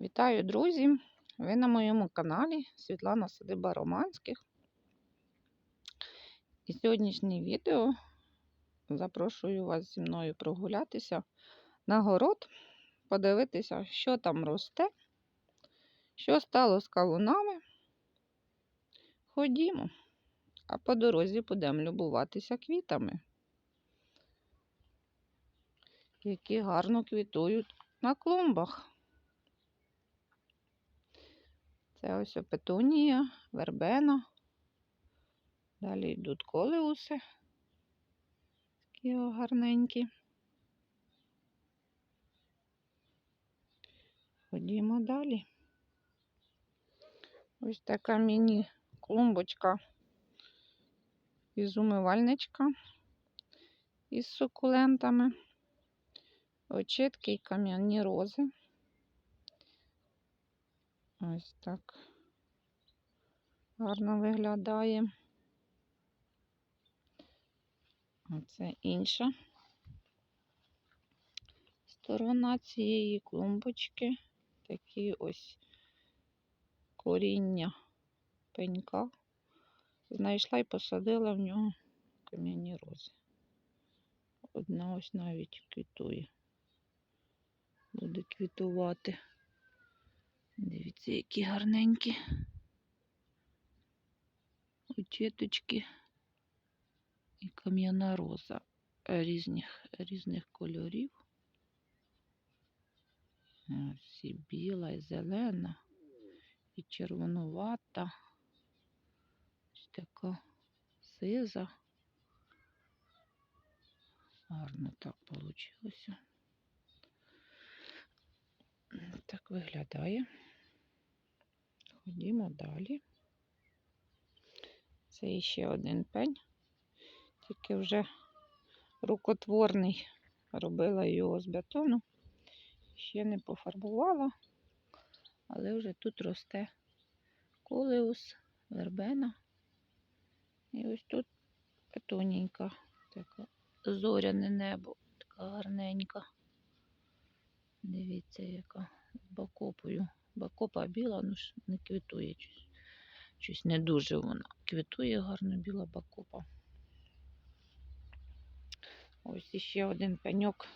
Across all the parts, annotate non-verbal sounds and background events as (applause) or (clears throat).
Вітаю, друзі! Ви на моєму каналі Світлана Садиба Романських. І сьогоднішнє відео запрошую вас зі мною прогулятися на город, подивитися, що там росте, що стало з кавунами. Ходімо, а по дорозі будемо любуватися квітами, які гарно квітують на клумбах. Це ось петунія, вербена. Далі йдуть колеуси. Такі гарненькі. Ходімо далі. Ось така міні-клумбочка із умивальничка із сукулентами, очітки і кам'яні рози. Ось так гарно виглядає. Оце інша сторона цієї клумбочки. Такі ось коріння пенька. Знайшла і посадила в нього кам'яні рози. Одна ось навіть квітує. Буде квітувати. Дивіться, які гарненькі очіточки і кам'яна роза різних, різних кольорів. Ось і біла, і зелена, і червонувата, ось така сиза. Гарно так вийшло. Так виглядає. Ходімо далі. Це ще один пень, тільки вже рукотворний. Робила його з бетону. Ще не пофарбувала, але вже тут росте колеус, вербена. І ось тут петоненька, така зоряне небо, така гарненька. Дивіться, яка з бакопою. Бакопа біла, ну ж не квітує щось. Не дуже вона. Квітує гарно біла бакопа. Ось іще один пеньок.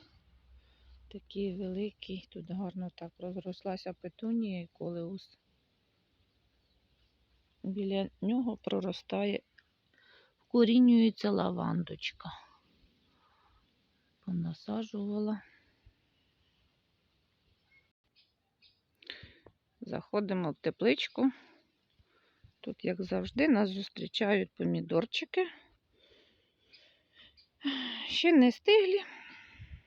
Такий великий. Тут гарно так розрослася петунія і колеус. Біля нього проростає, вкорінюється лавандочка. Понасаджувала. Заходимо в тепличку. Тут, як завжди, нас зустрічають помідорчики. Ще не стиглі.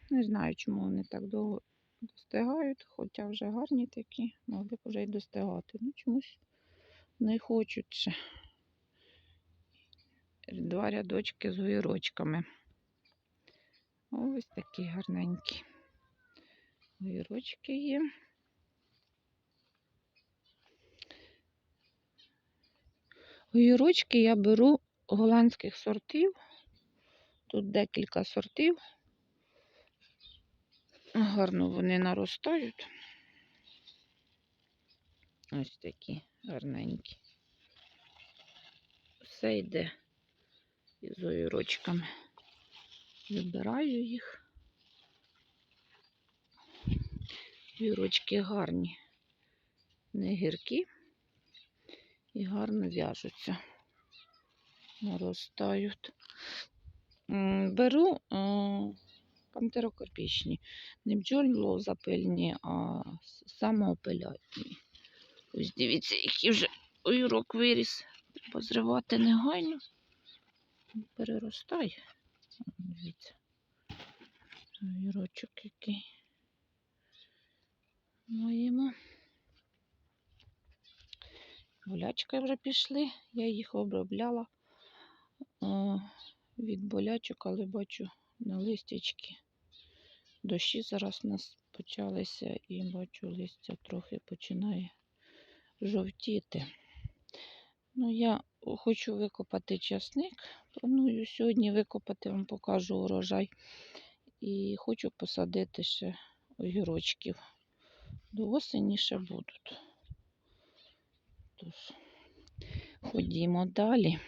Не знаю, чому вони так довго достигають, хоча вже гарні такі, могли б вже й достигати. Ну, чомусь не хочуть ще. Два рядочки з огірочками. Ось такі гарненькі. Огірочки є. Огірочки я беру голландських сортів. Тут декілька сортів. Гарно вони наростають. Ось такі гарненькі. Все йде із огірочками. Вибираю їх. Огірочки гарні, не гіркі і гарно в'яжуться, наростають. Беру пантерокарпічні, не бджолозапильні, а самоопилятні. Ось дивіться, який вже огірок виріс. Треба зривати негайно. Переростає. Дивіться. Огірочок який. Маємо. Болячки вже пішли, я їх обробляла від болячок, але бачу на листячки. Дощі зараз у нас почалися і бачу, листя трохи починає жовтіти. Ну, я хочу викопати часник. Планую сьогодні викопати, вам покажу урожай. І хочу посадити ще огірочків. До осені ще будуть. Тож, ходімо далі.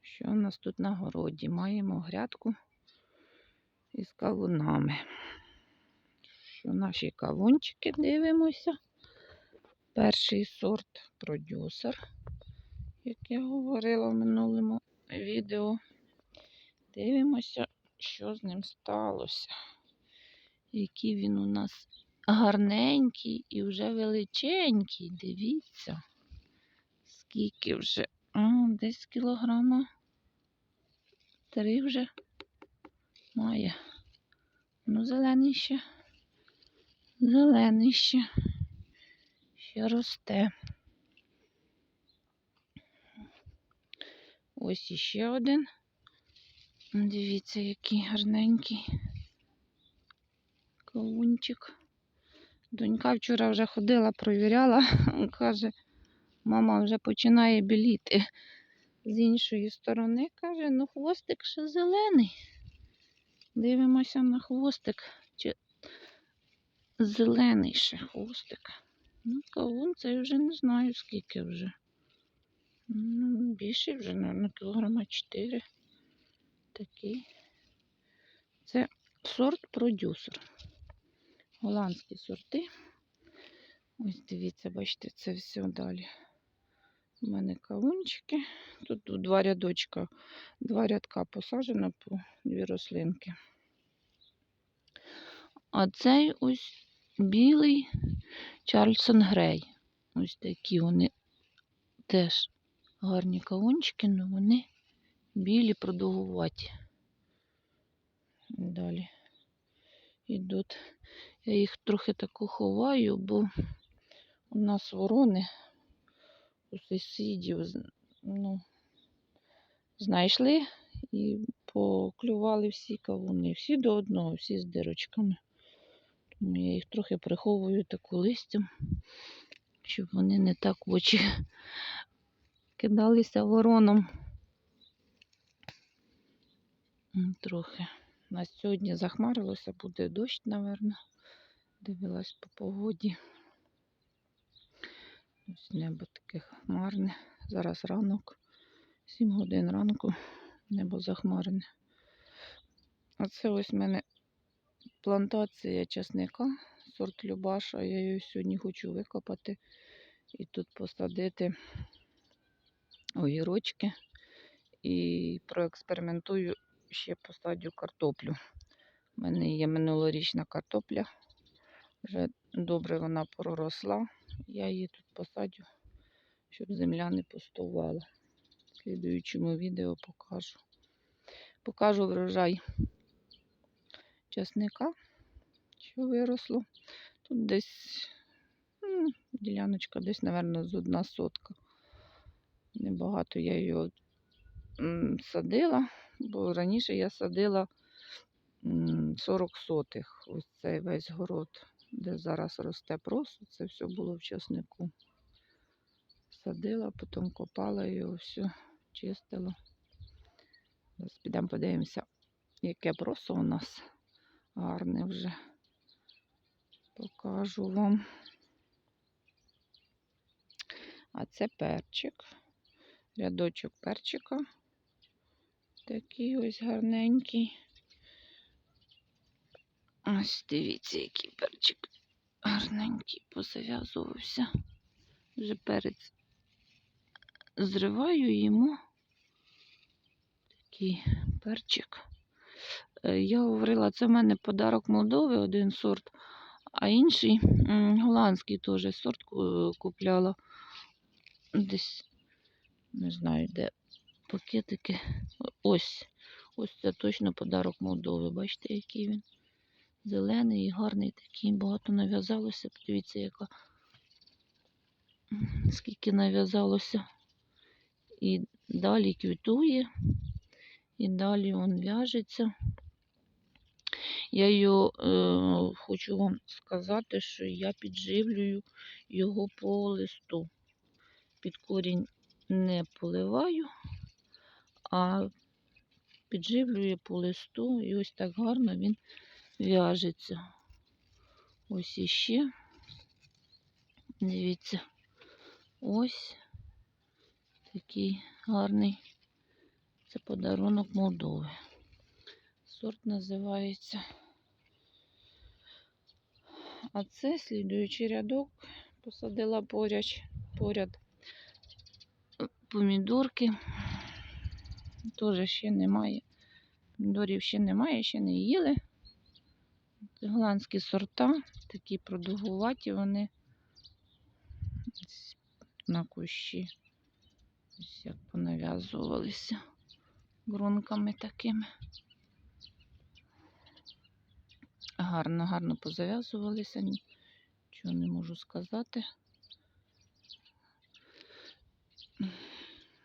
Що у нас тут на городі? Маємо грядку із кавунами. Що наші кавунчики дивимося. Перший сорт продюсер, як я говорила в минулому відео. Дивимося, що з ним сталося. Який він у нас гарненький і вже величенький. Дивіться, скільки вже. А, десь кілограма. Три вже має. Ну, зелений ще. Зелений ще. Ще росте. Ось іще один. Дивіться, який гарненький кавунчик. Донька вчора вже ходила, провіряла, (laughs) каже, мама вже починає біліти. З іншої сторони каже, ну хвостик ще зелений. Дивимося на хвостик. Чи зелений ще хвостик. Ну, кавун цей вже не знаю скільки вже. Ну, більше вже, мабуть, кілограма 4. Такий. Це сорт продюсер. Голландські сорти. Ось дивіться, бачите, це все далі. У мене кавунчики. Тут два рядочка, два рядка посаджено по дві рослинки. А цей ось білий Чарльсон Грей. Ось такі вони теж гарні кавунчики, але вони білі продовгуваті. Далі йдуть. Я їх трохи таку ховаю, бо у нас ворони у сусідів ну, знайшли і поклювали всі кавуни. Всі до одного, всі з дирочками. Тому я їх трохи приховую таку листям, щоб вони не так в очі кидалися вороном. Трохи. У нас сьогодні захмарилося, буде дощ, напевно. Дивилась по погоді. Ось небо таке хмарне. Зараз ранок, 7 годин ранку, небо захмарене. А це ось в мене плантація часника, сорт Любаша. Я її сьогодні хочу викопати і тут посадити огірочки. І проекспериментую, ще посадю картоплю. У мене є минулорічна картопля. Вже добре вона проросла. Я її тут посадю, щоб земля не пустувала. В слідуючому відео покажу. Покажу врожай часника, що виросло. Тут десь м, діляночка, десь, мабуть, з одна сотка. Небагато я її садила, бо раніше я садила 40 сотих. Ось цей весь город, де зараз росте просо, це все було в часнику. Садила, потім копала його все, чистила. Зараз підемо подивимося, яке просо у нас гарне вже. Покажу вам. А це перчик. Рядочок перчика. Такий ось гарненький. Ось дивіться, який перчик гарненький позав'язувався. Вже перець зриваю йому. Такий перчик. Е, Я говорила, це в мене подарок Молдови, один сорт, а інший голландський теж сорт купляла. Десь не знаю, де пакетики. Ось. Ось це точно подарок Молдови. Бачите, який він зелений і гарний такий. Багато нав'язалося. Подивіться, яка скільки нав'язалося. І далі квітує, і далі він в'яжеться. Я його е, хочу вам сказати, що я підживлюю його по листу. Під корінь не поливаю, а підживлюю по листу. І ось так гарно він в'яжеться. Ось іще. Дивіться. Ось такий гарний. Це подарунок Молдови. Сорт називається. А це слідуючий рядок. Посадила поряд, поряд помідорки. Теж ще немає. Помідорів ще немає, ще не їли. Голландські сорта, такі продовгуваті вони на кущі. Ось як понав'язувалися гронками такими. Гарно, гарно позав'язувалися, нічого не можу сказати.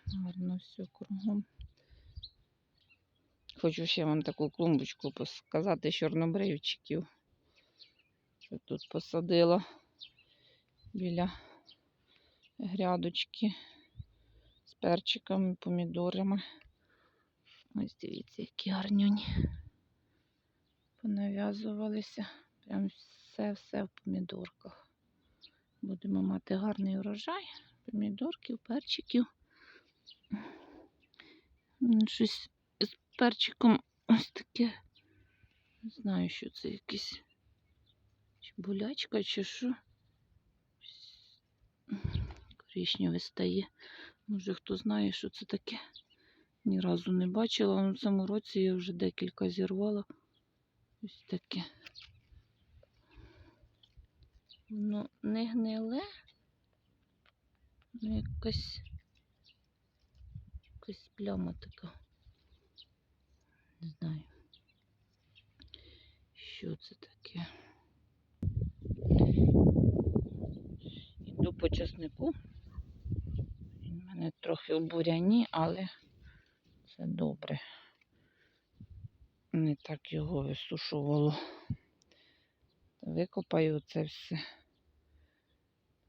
Гарно все кругом. Хочу ще вам таку клумбочку показати чорнобривчиків. Що тут посадила біля грядочки з перчиками, помідорами. Ось дивіться, які гарнюні понав'язувалися. Прям все-все в помідорках. Будемо мати гарний урожай помідорків, перчиків. Щось перчиком ось таке. Не знаю, що це якийсь чи болячка, чи що. Коричневе стає. Може хто знає, що це таке. Ні разу не бачила. Ну, в цьому році я вже декілька зірвала. Ось таке. Воно не гниле. Ну, якась, якась пляма така. Не знаю. Що це таке? Іду по часнику. Він мене трохи в буряні, але це добре. Не так його висушувало. Викопаю це все.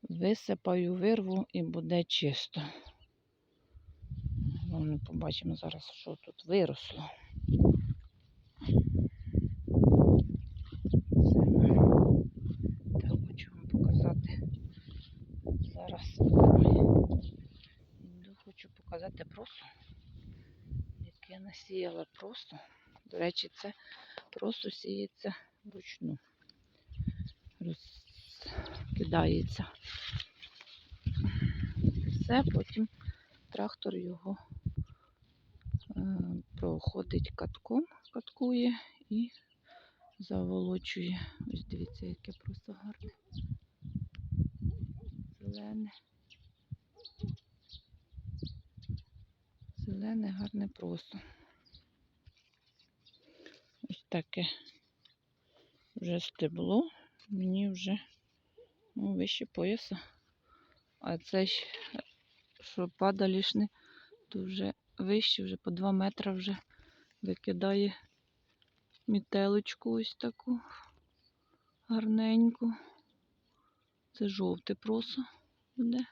Висипаю, вирву і буде чисто. Ми побачимо зараз, що тут виросло. Це так хочу вам показати. Зараз Іду, хочу показати просо, яке я насіяла просто. До речі, це просо сіється вручну. Розкидається. Все, потім трактор його е, проходить катком, каткує і заволочує. Ось дивіться, яке просто гарне. Зелене. Зелене, гарне просто. Ось таке вже стебло. Мені вже ну, вище пояса. А це ж, що падалішне, то вже вище, вже по 2 метри вже викидає мітелочку ось таку гарненьку. Це жовте просо буде.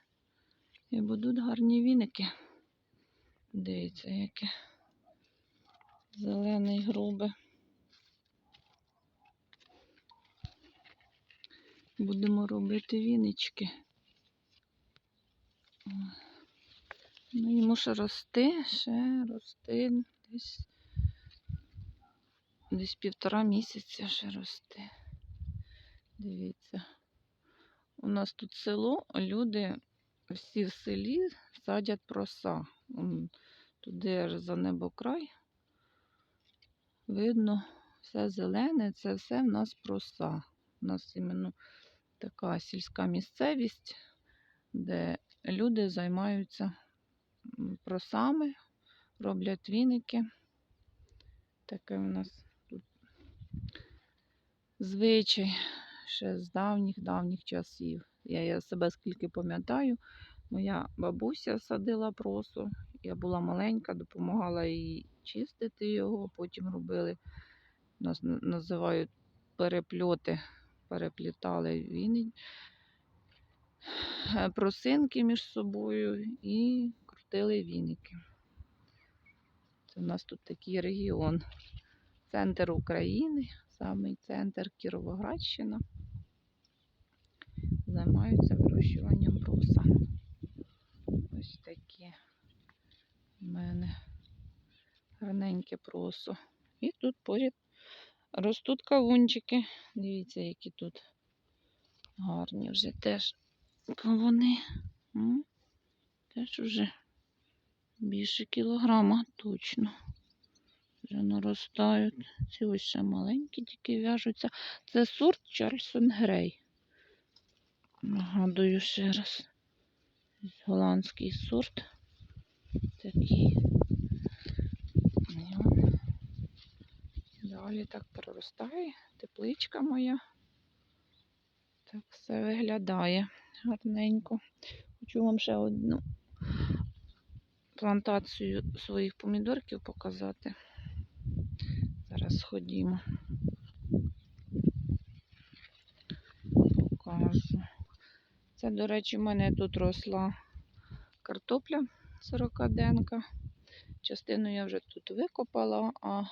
І будуть гарні віники. Дивіться, яке зелене і грубе. Будемо робити вінички. Ну, йому ще рости, ще рости десь, десь півтора місяця ще рости. Дивіться. У нас тут село, люди всі в селі садять проса. Туди аж за небокрай. Видно, все зелене, це все в нас проса. У нас іменно така сільська місцевість, де люди займаються просами, роблять віники. Таке у нас тут звичай ще з давніх-давніх часів. Я, я себе скільки пам'ятаю, моя бабуся садила просо. Я була маленька, допомагала їй чистити його, потім робили, нас називають перепльоти, переплітали віни, е, просинки між собою і крутили віники. Це у нас тут такий регіон. Центр України, самий центр Кіровоградщина. Займаються вирощуванням проса. Ось таке в мене гарненьке просо. І тут поряд ростуть кавунчики. Дивіться, які тут гарні вже теж кавуни. Теж вже більше кілограма точно. Вже наростають. Ці ось ще маленькі, тільки в'яжуться. Це сорт Чарльсон Грей. Нагадую ще раз. Голландський сорт. Такий. І он Далі так проростає. Тепличка моя. Так все виглядає гарненько. Хочу вам ще одну плантацію своїх помідорків показати. Зараз ходімо. Покажу. Це, до речі, в мене тут росла картопля 40-денка. Частину я вже тут викопала, а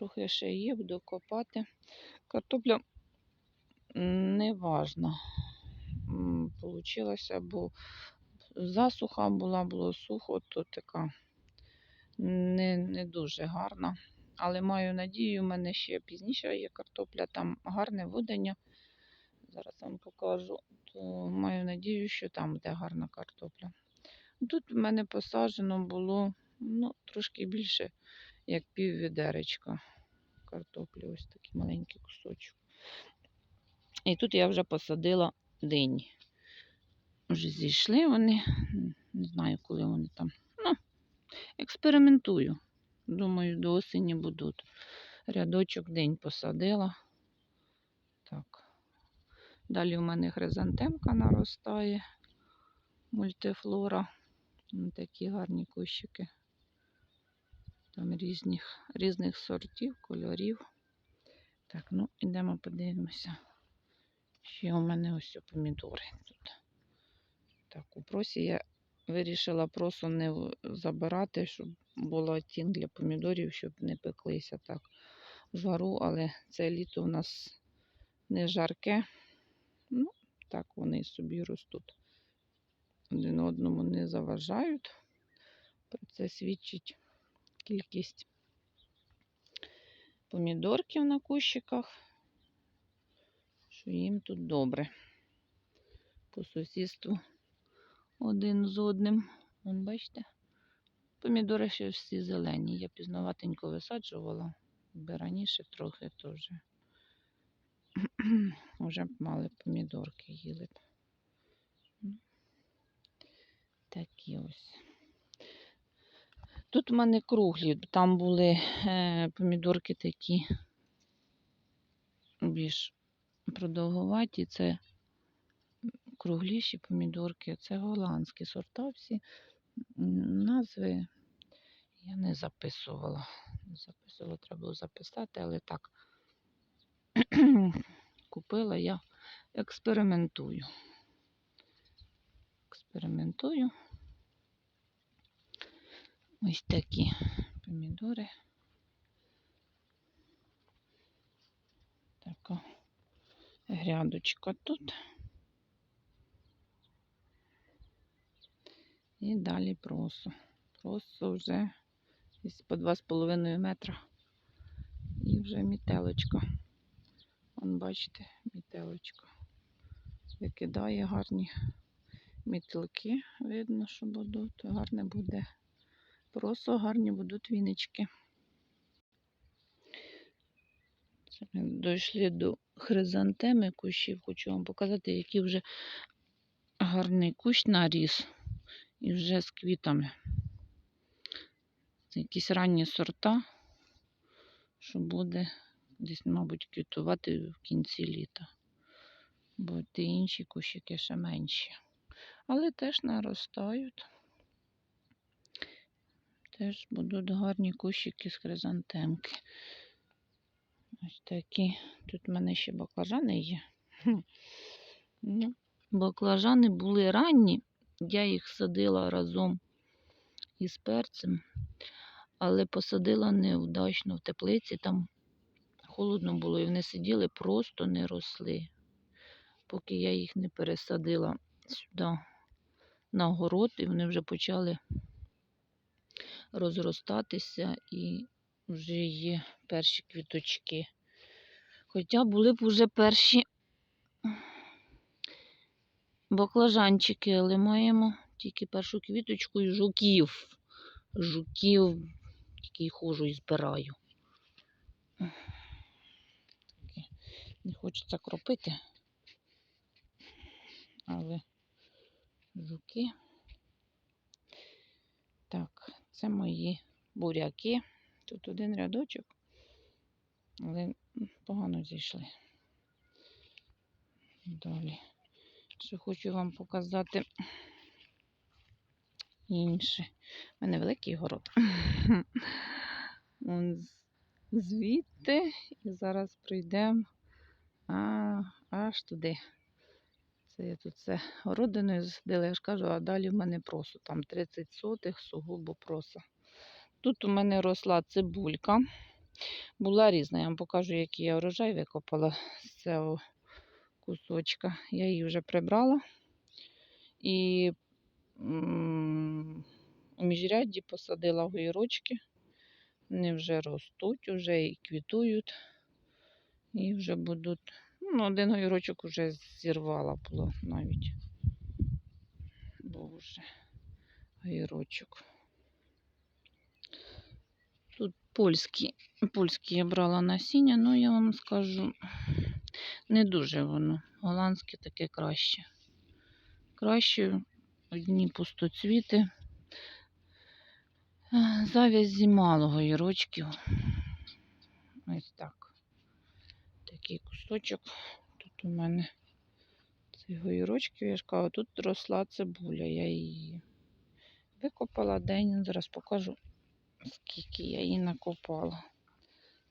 трохи ще є, буду копати. Картопля неважна получилася, бо засуха була, було сухо, то така не, не дуже гарна. Але маю надію, у мене ще пізніше є картопля, там гарне водення. Зараз вам покажу. То маю надію, що там буде гарна картопля. Тут в мене посаджено було ну, трошки більше, як пів відеречка картоплі. Ось такий маленький кусочок. І тут я вже посадила дині. Вже зійшли вони. Не знаю, коли вони там. Ну, експериментую. Думаю, до осені будуть. Рядочок день посадила. Так. Далі у мене хризантемка наростає. Мультифлора. Такі гарні кущики. Там різних, різних сортів, кольорів. Так, ну ідемо подивимося. Ще у мене ось помідори тут. Так, у просі я вирішила просто не забирати, щоб була тінь для помідорів, щоб не пеклися так жару, але це літо у нас не жарке. Ну, так вони собі ростуть. Один одному не заважають. Про це свідчить кількість помідорків на кущиках, що їм тут добре. По сусідству один з одним. Вон, бачите? Помідори ще всі зелені. Я пізноватенько висаджувала, якби раніше трохи то (clears throat) вже. Б мали помідорки їли б. Такі ось. Тут у мене круглі, там були е, помідорки такі більш продовгуваті. Це кругліші помідорки, це голландські сорта всі. Назви я не записувала. Записувала, треба було записати, але так (clears throat) купила я, експериментую. Експериментую. Ось такі помідори. Така грядочка тут. І далі просо. Просо вже десь по 2,5 метра. І вже мітелочка. Вон, бачите, мітелочка. Викидає гарні мітилки. Видно, що будуть. Гарне буде. Просо гарні будуть ми дійшли до хризантеми кущів. Хочу вам показати, який вже гарний кущ наріс. І вже з квітами. Це якісь ранні сорта, що буде десь, мабуть, квітувати в кінці літа. Бо ті інші кущики ще менші. Але теж наростають. Теж будуть гарні кущики з хризантемки. Ось такі. Тут в мене ще баклажани є. Ну, баклажани були ранні. Я їх садила разом із перцем, але посадила невдачно в теплиці. Там холодно було, і вони сиділи, просто не росли. Поки я їх не пересадила сюди на город, і вони вже почали розростатися і вже є перші квіточки. Хоча були б вже перші баклажанчики, але маємо тільки першу квіточку і жуків. Жуків, й ходжу і збираю. Не хочеться кропити, але жуки. Так, це мої буряки. Тут один рядочок, але погано зійшли. Далі. Ще хочу вам показати інше. У мене великий город. Звідти і зараз прийдемо аж туди. Це я тут це городиною засадила, я ж кажу, а далі в мене просо. Там 30 сотих сугубо проса. Тут у мене росла цибулька. Була різна. Я вам покажу, який я урожай викопала з цього кусочка. Я її вже прибрала. І у міжрядді посадила огірочки. Вони вже ростуть, вже і квітують. І вже будуть. Ну, один огірочок вже зірвала було навіть. Вже огірочок. Тут польські, польські я брала насіння, ну я вам скажу, не дуже воно. Голландське таке краще. Краще одні пустоцвіти. Завязі мало огірочків. Ось так. Такий кусочок. Тут у мене цих огірочків, я ж кажу, тут росла цибуля. Я її викопала день. Зараз покажу, скільки я її накопала.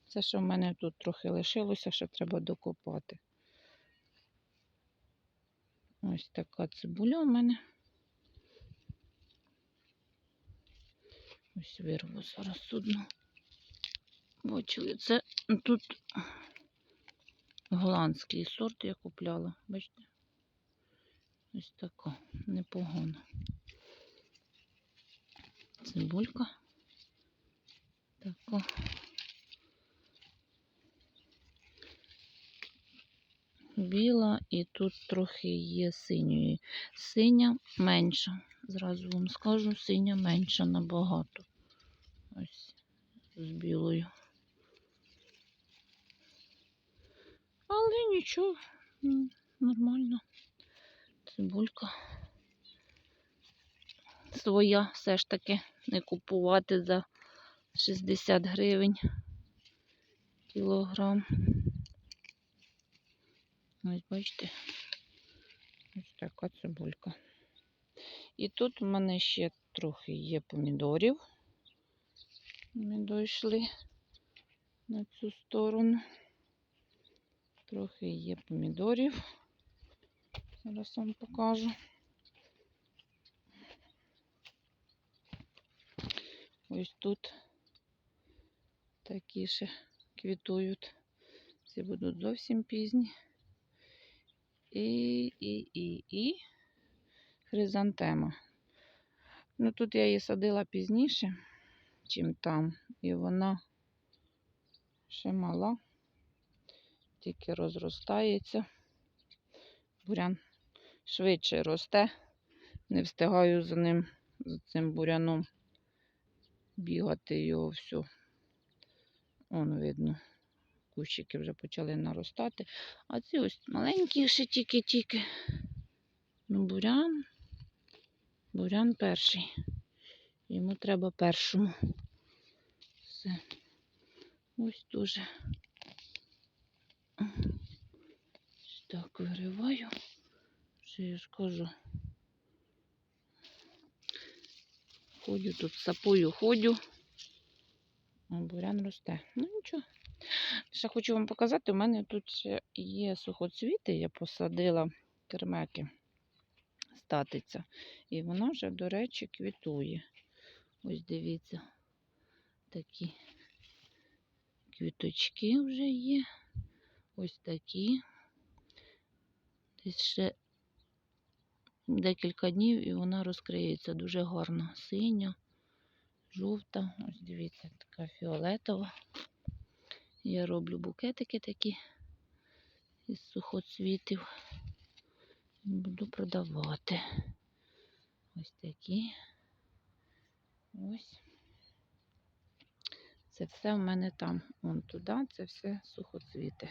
Це, що в мене тут трохи лишилося, ще треба докопати. Ось така цибуля у мене. Ось вирву зараз одну. Бачили, це тут голландський сорт я купляла. Бачите? Ось така, непогана. Цибулька. Така. Біла і тут трохи є синьої. Синя менша. Зразу вам скажу, синя менша набагато. Ось з білою. Але нічого, нормально. Цибулька. Своя все ж таки не купувати за 60 гривень кілограм. Ось бачите, ось така цибулька. І тут у мене ще трохи є помідорів. Ми дійшли на цю сторону. Трохи є помідорів. Зараз вам покажу. Ось тут такі ще квітують. Ці будуть зовсім пізні. І, і, і, і хризантема. Ну тут я її садила пізніше, чим там. І вона ще мала, тільки розростається. Бурян швидше росте. Не встигаю за ним, за цим буряном бігати його все. Он видно. Кущики вже почали наростати. А ці ось маленькі ще тільки-тільки. Ну, бурян. Бурян перший. Йому треба першому. Все. Ось дуже. Так вириваю. Що я ж кажу. Ходю тут сапою ходю. Бурян росте. Ну нічого. Ще хочу вам показати, у мене тут є сухоцвіти, я посадила термеки статиця. І вона вже, до речі, квітує. Ось дивіться, такі квіточки вже є. Ось такі. Десь ще декілька днів і вона розкриється дуже гарно. Синя, жовта. Ось дивіться, така фіолетова. Я роблю букетики такі із сухоцвітів. Буду продавати. Ось такі. Ось. Це все в мене там. Вон туди, це все сухоцвіти.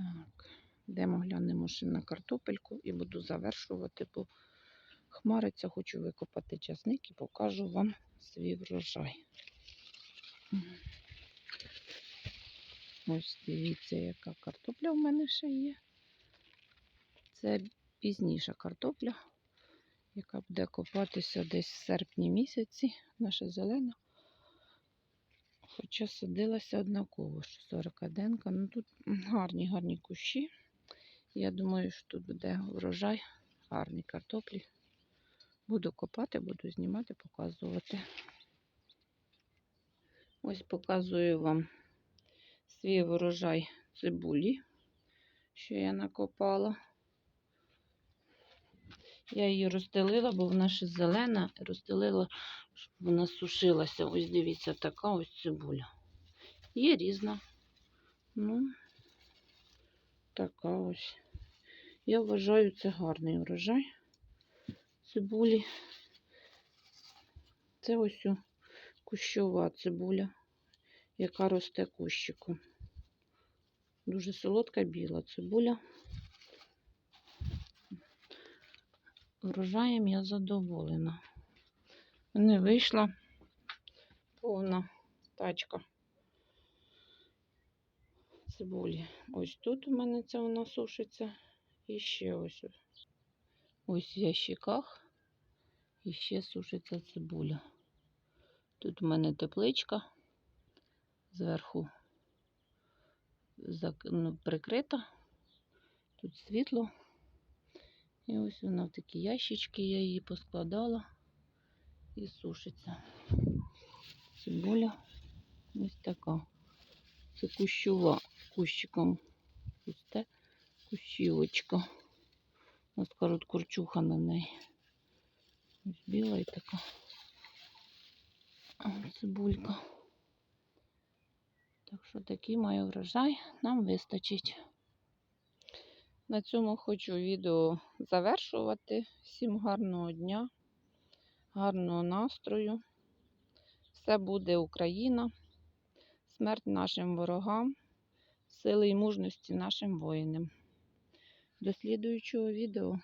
Так, йдемо глянемо ще на картопельку і буду завершувати, бо хмариться, хочу викопати часник і покажу вам свій врожай. Ось дивіться, яка картопля в мене ще є. Це пізніша картопля, яка буде копатися десь в серпні місяці, наша зелена. Хоча садилася однаково, що 40 денка. Ну тут гарні, гарні кущі. Я думаю, що тут буде врожай, гарні картоплі. Буду копати, буду знімати, показувати. Ось показую вам свій врожай цибулі, що я накопала. Я її розстелила, бо вона ще зелена, розстелила, щоб вона сушилася. Ось дивіться, така ось цибуля. Є різна. Ну, така ось. Я вважаю, це гарний врожай цибулі. Це ось о кущова цибуля, яка росте кущиком. Дуже солодка біла цибуля. Врожаєм я задоволена. Не вийшла повна тачка цибулі. Ось тут у мене це вона сушиться. І ще ось ось в ящиках. І ще сушиться цибуля. Тут у мене тепличка зверху ну, прикрита. Тут світло. І ось вона в такі ящички, я її поскладала і сушиться. Цибуля ось така. Це кущова, кущиком пусте кущівочка. У нас кажуть, курчуха на неї. Ось біла і така цибулька. Так що такий маю врожай, нам вистачить. На цьому хочу відео завершувати. Всім гарного дня, гарного настрою. Все буде Україна, смерть нашим ворогам, сили і мужності нашим воїнам. До слідуючого відео.